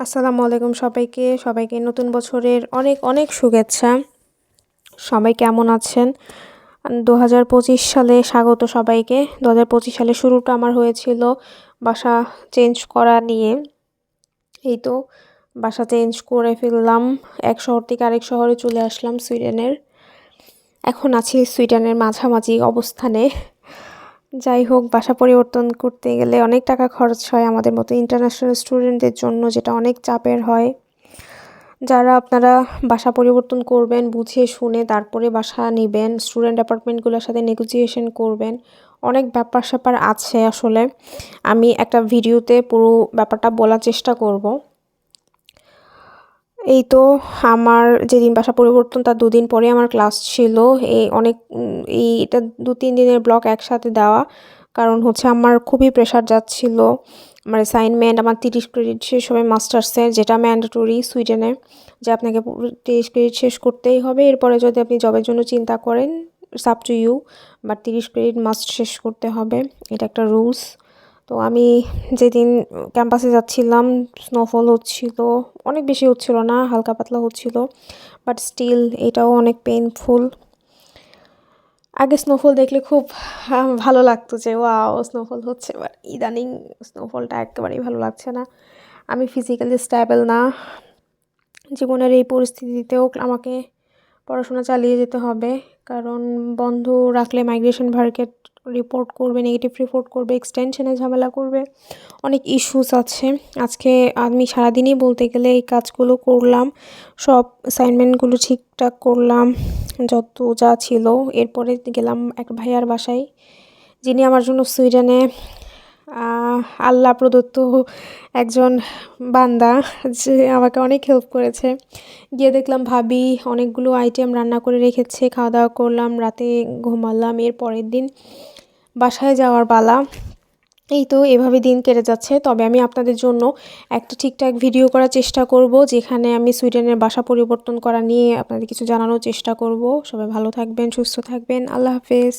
আসসালামু আলাইকুম সবাইকে। সবাইকে নতুন বছরের অনেক অনেক শুভেচ্ছা। সবাই কেমন আছেন? দু হাজার পঁচিশ সালে স্বাগত সবাইকে। দু হাজার পঁচিশ সালে শুরুটা আমার হয়েছিল বাসা চেঞ্জ করা নিয়ে। এই তো বাসা চেঞ্জ করে ফেললাম। এক শহর থেকে আরেক শহরে চলে আসলাম সুইডেনের। এখন আছি সুইডেনের মাঝামাঝি অবস্থানে। যাই হোক, বাসা পরিবর্তন করতে গেলে অনেক টাকা খরচ হয় আমাদের মতো ইন্টারন্যাশনাল স্টুডেন্টদের জন্য, যেটা অনেক চাপের হয়। যারা আপনারা বাসা পরিবর্তন করবেন, বুঝে শুনে তারপরে বাসা নেবেন স্টুডেন্ট অ্যাপার্টমেন্টগুলোর সাথে নেগোসিয়েশন করবেন, অনেক ব্যাপার স্যাপার আছে আসলে। আমি একটা ভিডিওতে পুরো ব্যাপারটা বলার চেষ্টা করব। এই তো আমার যেদিন বাসা পরিবর্তন, তার দুদিন পরে আমার ক্লাস ছিল। এই অনেক, এই এটা দু তিন দিনের ব্লক একসাথে দেওয়া, কারণ হচ্ছে আমার খুবই প্রেশার যাচ্ছিল। আমার অ্যাসাইনমেন্ট আমার তিরিশ ক্রেডিট শেষ হবে মাস্টার্সের যেটা ম্যান্ডেটরি সুইডেনে যে আপনাকে তিরিশ ক্রেডিট শেষ করতেই হবে। এরপরে যদি আপনি জবের জন্য চিন্তা করেন সাপ টু ইউ বাট তিরিশ ক্রেডিট মাস্ট শেষ করতে হবে। এটা একটা রুলস তো আমি যেদিন ক্যাম্পাসে যাচ্ছিলাম স্নোফল হচ্ছিল, অনেক বেশি হচ্ছিল না, হালকা পাতলা হচ্ছিল বাট স্টিল এটাও অনেক পেইনফুল আগে স্নোফল দেখলে খুব ভালো লাগতো যে, ওয়াও স্নোফল হচ্ছে। বাট ইদানিং স্নোফলটা একেবারেই ভালো লাগছে না। আমি ফিজিক্যালি স্ট্যাবল না। জীবনের এই পরিস্থিতিতেও আমাকে পড়াশোনা চালিয়ে যেতে হবে, কারণ বন্ধ রাখলে মাইগ্রেশন ভার্কেট রিপোর্ট করবে নেগেটিভ রিপোর্ট করবে এক্সটেনশনে ঝামেলা করবে। অনেক ইস্যুস আছে। আজকে আমি সারাদিনই বলতে গেলে এই কাজগুলো করলাম। সব অ্যাসাইনমেন্টগুলো ঠিকঠাক করলাম, যত যা ছিল। এরপরে গেলাম এক ভাইয়ার বাসায়, যিনি আমার জন্য সুইডেনে আল্লাহ প্রদত্ত একজন বান্দা যে আমাকে অনেক হেল্প করেছে। গিয়ে দেখলাম ভাবি অনেকগুলো আইটেম রান্না করে রেখেছে খাওয়া দাওয়া করলাম, রাতে ঘুমালাম, এর পরের দিন বাসায় যাওয়ার পালা। এই তো এভাবে দিন কেটে যাচ্ছে। তবে আমি আপনাদের জন্য একটা ঠিকঠাক ভিডিও করার চেষ্টা করব, যেখানে আমি সুইডেনের বাসা পরিবর্তন করা নিয়ে আপনাদের কিছু জানানোর চেষ্টা করব। সবাই ভালো থাকবেন, সুস্থ থাকবেন। আল্লাহ হাফেজ।